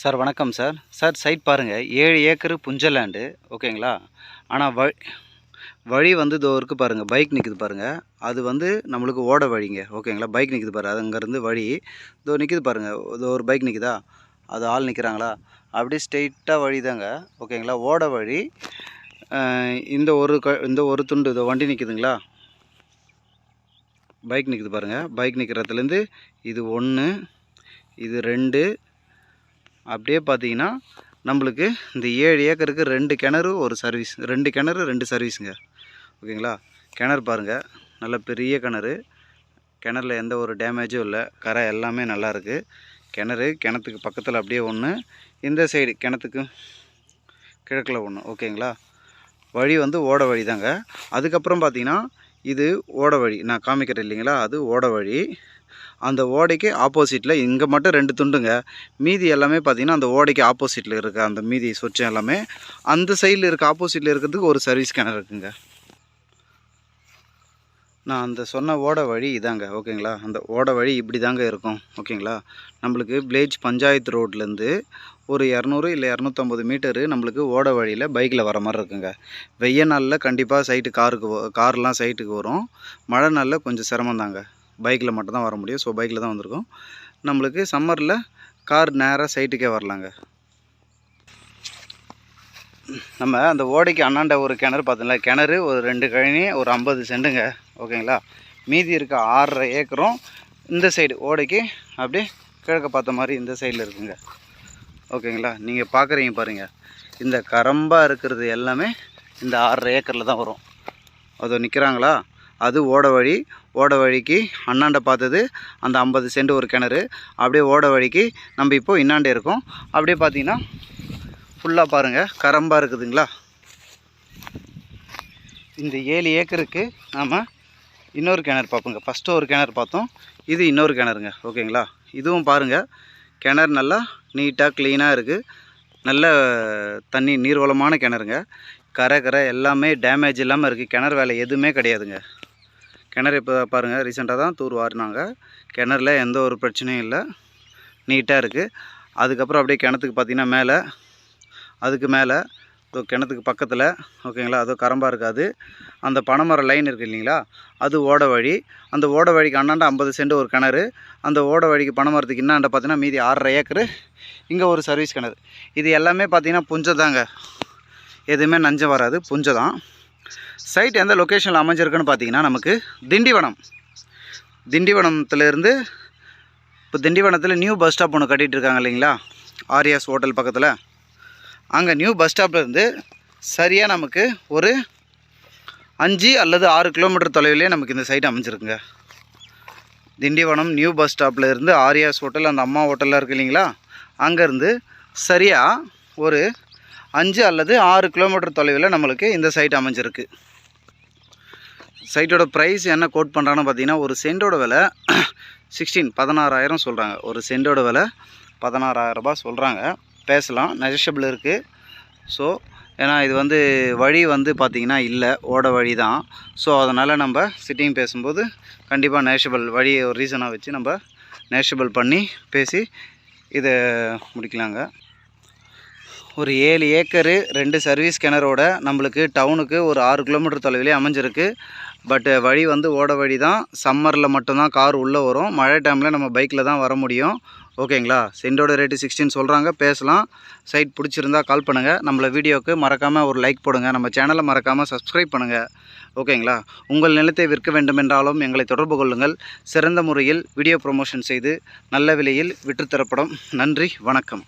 Sir வணக்கம் sir. Sir side பாருங்கள் ஏழு ஏக்கரு புஞ்சலேண்டு ஓகேங்களா? ஆனால் வழி வழி வந்து இதோ இருக்குது பாருங்கள் பைக் நிற்குது பாருங்கள் அது வந்து நம்மளுக்கு ஓட வழிங்க. ஓகேங்களா? பைக் நிற்குது பாரு. அது அங்கேருந்து வழி. இதோ நிற்குது பாருங்கள் இதோ ஒரு பைக் நிற்குதா அது ஆள் நிற்கிறாங்களா அப்படியே ஸ்ட்ரெயிட்டாக வழி தாங்க ஓகேங்களா? ஓட வழி. இந்த ஒரு க இந்த ஒரு துண்டு இதோ வண்டி நிற்குதுங்களா பைக் நிற்குது பாருங்கள் பைக் நிற்கிறதுலேருந்து இது ஒன்று இது ரெண்டு அப்படியே பார்த்தீங்கன்னா நம்மளுக்கு இந்த ஏழு ஏக்கருக்கு ரெண்டு கிணறு ஒரு சர்வீஸ் ரெண்டு கிணறு ரெண்டு சர்வீஸுங்க ஓகேங்களா? கிணறு பாருங்கள் நல்ல பெரிய கிணறு. கிணறுல எந்த ஒரு டேமேஜும் இல்லை. கரை எல்லாமே நல்லா இருக்குது கிணறு கிணத்துக்கு பக்கத்தில் அப்படியே ஒன்று இந்த சைடு கிணத்துக்கு கிழக்கில் ஒன்று ஓகேங்களா? வழி வந்து ஓட வழி தாங்க அதுக்கப்புறம் பார்த்திங்கன்னா இது ஓட வழி. நான் காமிக்கிறேன் இல்லைங்களா? அது ஓட வழி. அந்த ஓடைக்கு ஆப்போசிட்டில் இங்கே மட்டும் ரெண்டு துண்டுங்க. மீதி எல்லாமே பார்த்திங்கன்னா அந்த ஓடைக்கு ஆப்போசிட்டில் இருக்க அந்த மீதி சொச்சம் எல்லாமே அந்த சைடில் இருக்க ஆப்போசிட்டில் இருக்கிறதுக்கு ஒரு சர்வீஸ் கிணறு இருக்குங்க. நான் அந்த சொன்ன ஓட வழி இதாங்க ஓகேங்களா? அந்த ஓட வழி இப்படி தாங்க இருக்கும் ஓகேங்களா? நம்மளுக்கு வில்லேஜ் பஞ்சாயத்து ரோட்லேருந்து ஒரு இரநூறு இல்லை இரநூத்தம்பது மீட்டரு நம்மளுக்கு ஓட வழியில் பைக்கில் வர மாதிரி இருக்குங்க. வெய்ய நாளில் கண்டிப்பாக சைட்டு காருக்கு கார்லாம் சைட்டுக்கு வரும். மழை நாளில் கொஞ்சம் சிரமம் தாங்க பைக்கில் மட்டும்தான் வர முடியும். ஸோ பைக்கில் தான் வந்திருக்கோம். நம்மளுக்கு சம்மரில் கார் நேராக சைட்டுக்கே வரலாங்க. நம்ம அந்த ஓடைக்கு அண்ணாண்ட ஒரு கிணறு பார்த்தோம்ல கிணறு ஒரு ரெண்டு கழனி ஒரு ஐம்பது சென்ட்டுங்க ஓகேங்களா? மீதி இருக்க ஆறரை ஏக்கரும் இந்த சைடு ஓடைக்கு அப்படியே கிழக்க பார்த்த மாதிரி இந்த சைடில் இருக்குங்க. ஓகேங்களா? நீங்கள் பார்க்குறீங்க பாருங்கள் இந்த கரம்பாக இருக்கிறது எல்லாமே இந்த ஆறரை ஏக்கரில் தான் வரும். அதோ நிற்கிறாங்களா அது ஓட வழி ஓட வழிக்கு அண்ணாண்ட பார்த்தது அந்த ஐம்பது சென்ட் ஒரு கிணறு. அப்படியே ஓட வழிக்கு நம்ம இப்போ இன்னாண்டே இருக்கோம். அப்படியே பார்த்தீங்கன்னா ஃபுல்லாக பாருங்கள் கரம்பாக இருக்குதுங்களா? இந்த ஏழு ஏக்கருக்கு நாம் இன்னொரு கிணறு பார்ப்போங்க. ஃபஸ்ட்டு ஒரு கிணறு பார்த்தோம். இது இன்னொரு கிணறுங்க. ஓகேங்களா? இதுவும் பாருங்கள் கிணறு நல்லா நீட்டாக க்ளீனாக இருக்குது நல்ல தண்ணி நீர்வளமான கிணறுங்க. கரை கரை எல்லாமே டேமேஜ் இல்லாமல் இருக்குது கிணறு வேலை எதுவுமே கிடையாதுங்க. கிணறு இப்போ பாருங்கள் ரீசெண்டாக தான் தூர் வாரினாங்க. கிணறுல எந்த ஒரு பிரச்சனையும் இல்லை. நீட்டாக இருக்குது அதுக்கப்புறம் அப்படியே கிணத்துக்கு பார்த்தீங்கன்னா மேலே அதுக்கு மேலே இதோ கிணத்துக்கு பக்கத்தில் ஓகேங்களா அதோ கரம்பாக இருக்காது அந்த பனைமரம் லைன் இருக்குது இல்லைங்களா அது ஓட வழி. அந்த ஓட வழிக்கு அண்ணாண்ட ஐம்பது சென்ட் ஒரு கிணறு. அந்த ஓட வழிக்கு பனைமரத்துக்கு இன்னாண்ட பார்த்தீங்கன்னா மீதி ஆறரை ஏக்கரு. இங்கே ஒரு சர்வீஸ் கிணறு. இது எல்லாமே பார்த்தீங்கன்னா புஞ்சை தாங்க. எதுவுமே நஞ்சம் வராது புஞ்சை தான். சைட் எந்த லொக்கேஷனில் அமைஞ்சிருக்குன்னு பார்த்தீங்கன்னா நமக்கு திண்டிவனம். திண்டிவனத்துலேருந்து இப்போ திண்டிவனத்தில் நியூ பஸ் ஸ்டாப் ஒன்று கட்டிகிட்டு இருக்காங்க இல்லைங்களா ஆரியாஸ் ஹோட்டல் பக்கத்தில். அங்கே நியூ பஸ் ஸ்டாப்லேருந்து சரியாக நமக்கு ஒரு அஞ்சு அல்லது ஆறு கிலோமீட்டர் தொலைவிலே நமக்கு இந்த சைட் அமைஞ்சிருக்குங்க. திண்டிவனம் நியூ பஸ் ஸ்டாப்பில் இருந்து ஆரியாஸ் ஹோட்டல் அந்த அம்மா ஹோட்டலில் இருக்குது இல்லைங்களா? அங்கேருந்து சரியாக ஒரு அஞ்சு அல்லது ஆறு கிலோமீட்டர் தொலைவில் நம்மளுக்கு இந்த சைட் அமைஞ்சிருக்கு. சைட்டோட ப்ரைஸ் என்ன கோட் பண்ணுறான்னு பார்த்தீங்கன்னா ஒரு சென்டோட விலை சிக்ஸ்டீன் பதினாறாயிரம் சொல்கிறாங்க ஒரு சென்டோட விலை பதினாறாயிரம் ரூபா சொல்கிறாங்க பேசலாம். நெஜஷபிள் இருக்குது ஸோ ஏன்னா இது வந்து வழி வந்து பார்த்திங்கன்னா இல்லை. ஓட வழி தான். ஸோ அதனால் நம்ம சிட்டிங் பேசும்போது கண்டிப்பாக நேஷபிள் வழியை ஒரு ரீசனாக வச்சு நம்ம நேஷபிள் பண்ணி பேசி இதை முடிக்கலாங்க. ஒரு ஏழு ஏக்கரு ரெண்டு சர்வீஸ் கிணறோட நம்மளுக்கு டவுனுக்கு ஒரு ஆறு கிலோமீட்டர் தொலைவிலே அமைஞ்சிருக்கு. பட்டு வழி வந்து ஓட வழி தான். சம்மரில் மட்டும்தான் கார் உள்ளே வரும். மழை டைமில் நம்ம பைக்கில் தான் வர முடியும். ஓகேங்களா? சென்டோட ரேட்டு சிக்ஸ்டீன் சொல்கிறாங்க பேசலாம். சைட் பிடிச்சிருந்தா கால் பண்ணுங்கள் நம்மளை வீடியோவுக்கு மறக்காமல் ஒரு லைக் போடுங்க. நம்ம சேனலை மறக்காமல் சப்ஸ்கிரைப் பண்ணுங்கள் ஓகேங்களா? உங்கள் நிலத்தை விற்க வேண்டுமென்றாலும் எங்களை தொடர்பு கொள்ளுங்கள். சிறந்த முறையில் வீடியோ ப்ரொமோஷன் செய்து நல்ல விலையில் விற்றுத்தரப்படும் நன்றி. வணக்கம்.